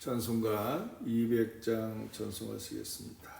찬송가 200장 찬송하시겠습니다.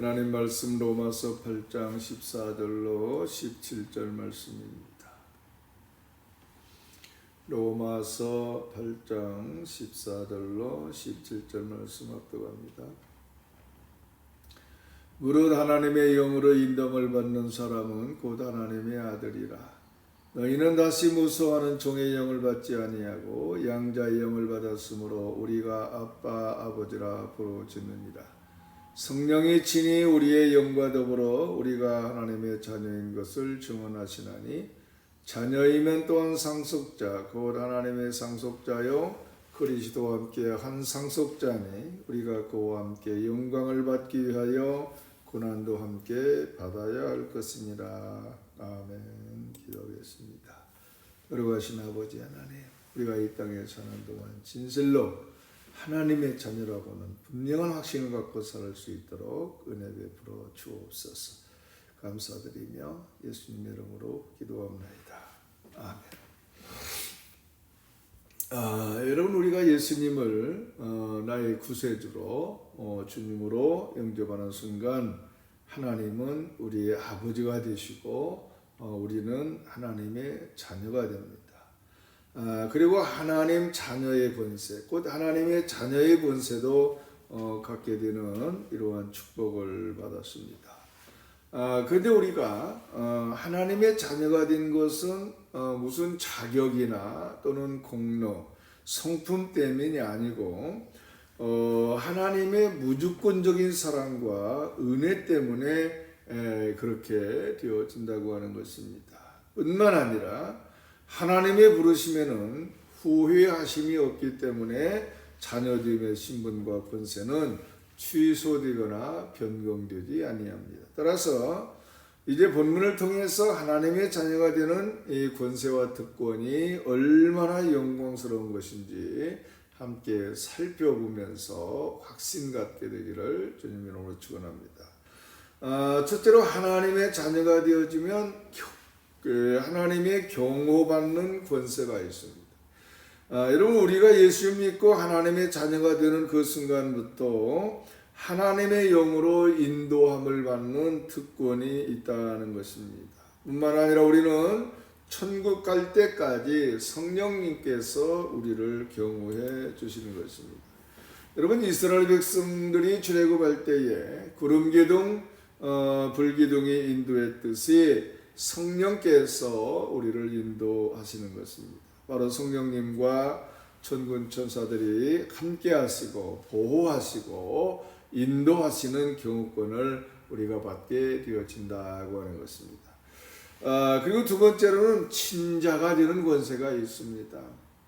하나님 말씀 로마서 8장 14절로 17절 말씀입니다. 로마서 8장 14절로 17절 말씀 합독합니다. 무릇 하나님의 영으로 인dom을 받는 사람은 곧 하나님의 아들이라. 너희는 다시 무서워하는 종의 영을 받지 아니하고 양자의 영을 받았으므로 우리가 아빠 아버지라 부르짖느니라. 성령이 친히 우리의 영과 더불어 우리가 하나님의 자녀인 것을 증언하시나니 자녀이면 또한 상속자 곧 하나님의 상속자요 그리스도와 함께 한 상속자니 우리가 그와 함께 영광을 받기 위하여 고난도 함께 받아야 할 것입니다. 아멘. 기도하겠습니다. 거룩하신 아버지 하나님, 우리가 이 땅에 사는 동안 진실로 하나님의 자녀라고는 분명한 확신을 갖고 살 수 있도록 은혜 베풀어 주옵소서. 감사드리며 예수님 이름으로 기도합니다. 아멘. 아, 여러분 우리가 예수님을 어, 나의 구세주로 어, 주님으로 영접하는 순간 하나님은 우리의 아버지가 되시고 어, 우리는 하나님의 자녀가 됩니다. 아, 그리고 하나님 자녀의 권세, 곧 하나님의 자녀의 권세도 어, 갖게 되는 이러한 축복을 받았습니다. 아, 근데 우리가 어, 하나님의 자녀가 된 것은 어, 무슨 자격이나 또는 공로, 성품 때문이 아니고 어, 하나님의 무조건적인 사랑과 은혜 때문에 에, 그렇게 되어진다고 하는 것입니다. 뿐만 아니라 하나님의 부르심에는 후회하심이 없기 때문에 자녀됨의 신분과 권세는 취소되거나 변경되지 아니합니다. 따라서 이제 본문을 통해서 하나님의 자녀가 되는 이 권세와 특권이 얼마나 영광스러운 것인지 함께 살펴보면서 확신 갖게 되기를 주님 이름으로 축원합니다. 아, 첫째로 하나님의 자녀가 되어지면 겨- 그 하나님의 경호받는 권세가 있습니다. 아, 여러분 우리가 예수 믿고 하나님의 자녀가 되는 그 순간부터 하나님의 영으로 인도함을 받는 특권이 있다는 것입니다. 뿐만 아니라 우리는 천국 갈 때까지 성령님께서 우리를 경호해 주시는 것입니다. 여러분 이스라엘 백성들이 출애굽할 때에 구름 기둥, 어, 불 기둥이 인도했듯이 성령께서 우리를 인도하시는 것입니다. 바로 성령님과 천군 천사들이 함께 하시고 보호하시고 인도하시는 경호권을 우리가 받게 되어진다고 하는 것입니다. 아, 그리고 두 번째로는 친자가 되는 권세가 있습니다.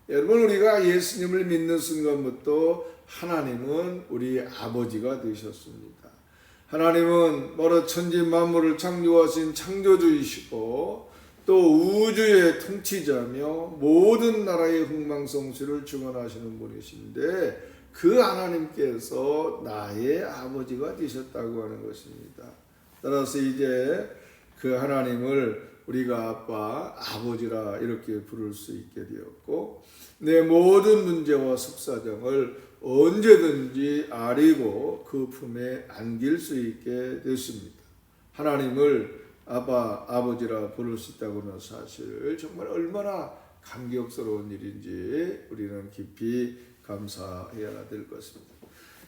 여러분 우리가 예수님을 믿는 순간부터 하나님은 우리 아버지가 되셨습니다. 하나님은 바로 천지 만물을 창조하신 창조주이시고 또 우주의 통치자며 모든 나라의 흥망성쇠를 주관하시는 분이신데 그 하나님께서 나의 아버지가 되셨다고 하는 것입니다. 따라서 이제 그 하나님을 우리가 아빠, 아버지라 이렇게 부를 수 있게 되었고 내 모든 문제와 속사정을 언제든지 아리고 그 품에 안길 수 있게 됐습니다. 하나님을 아빠, 아버지라 부를 수 있다고는 사실 정말 얼마나 감격스러운 일인지 우리는 깊이 감사해야 될 것입니다.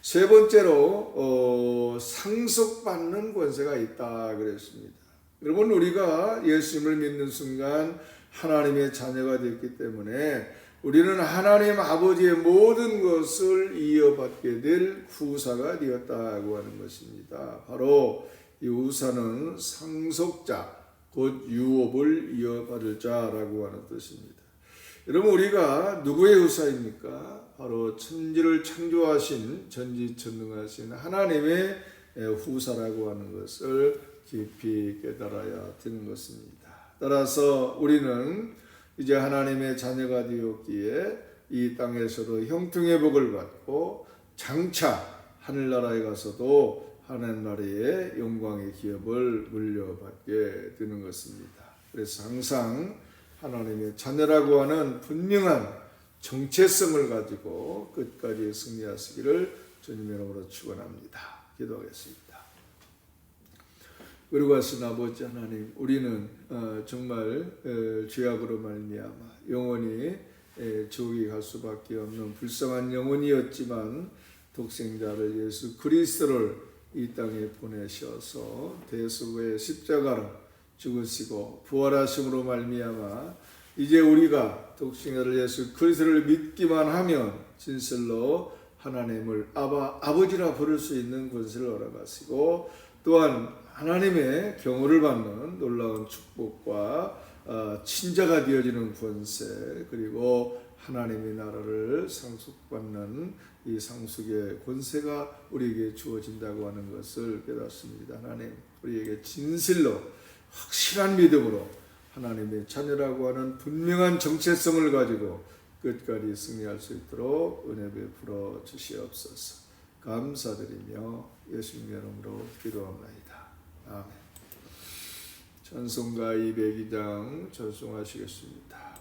세 번째로 어, 상속받는 권세가 있다 그랬습니다. 여러분 우리가 예수님을 믿는 순간 하나님의 자녀가 됐기 때문에 우리는 하나님 아버지의 모든 것을 이어받게 될 후사가 되었다고 하는 것입니다. 바로 이 후사는 상속자, 곧 유업을 이어받을 자라고 하는 뜻입니다. 여러분 우리가 누구의 후사입니까? 바로 천지를 창조하신 전지천능하신 하나님의 후사라고 하는 것을 깊이 깨달아야 되는 것입니다. 따라서 우리는 이제 하나님의 자녀가 되었기에 이 땅에서도 형통의 복을 받고 장차 하늘나라에 가서도 하늘나라의 영광의 기업을 물려받게 되는 것입니다. 그래서 항상 하나님의 자녀라고 하는 분명한 정체성을 가지고 끝까지 승리하시기를 주님의 이름으로 축원합니다. 기도하겠습니다. 하신 아버지 하나님, 우리는 어, 정말 어, 죄악으로 말미암아 영원히 에, 지옥에 갈 수밖에 없는 불쌍한 영혼이었지만 독생자를 예수 그리스도를 이 땅에 보내셔서 대수의 십자가로 죽으시고 부활하심으로 말미암아 이제 우리가 독생자를 예수 그리스도를 믿기만 하면 진실로 하나님을 아바 아버지라 부를 수 있는 권세를 허락하시고 또한 하나님의 경호를 받는 놀라운 축복과 어, 친자가 되어지는 권세 그리고 하나님의 나라를 상속받는 이 상속의 권세가 우리에게 주어진다고 하는 것을 깨닫습니다. 하나님 우리에게 진실로 확실한 믿음으로 하나님의 자녀라고 하는 분명한 정체성을 가지고 끝까지 승리할 수 있도록 은혜 베풀어 주시옵소서. 감사드리며 예수님 이름으로 기도합니다. 아멘. 찬송가 202장 전송하시겠습니다.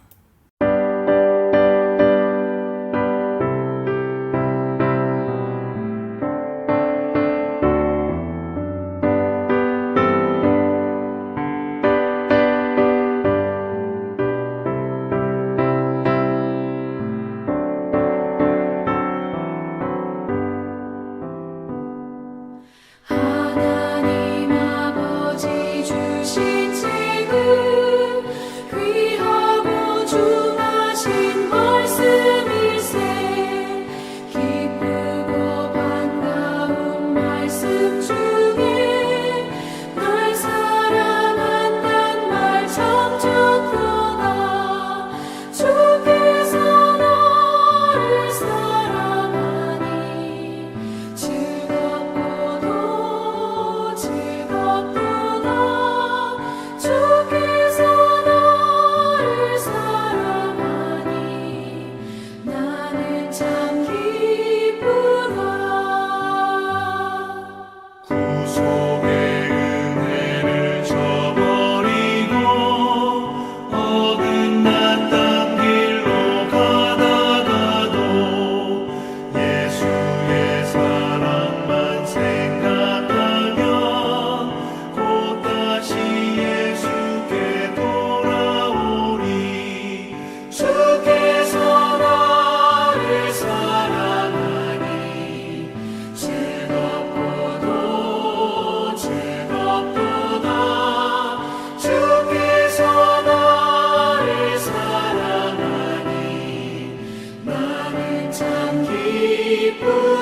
people.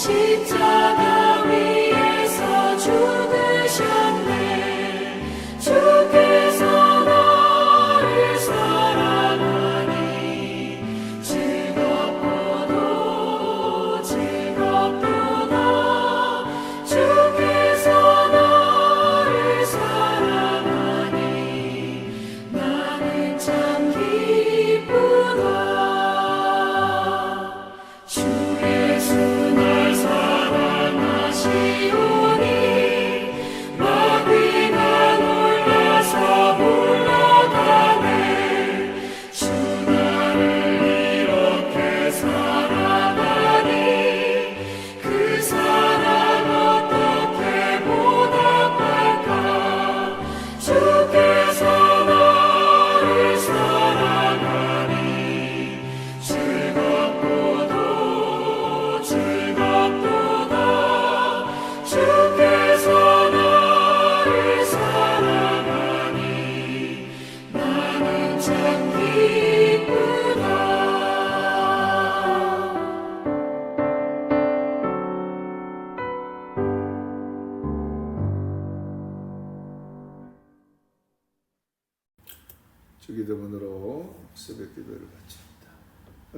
십자가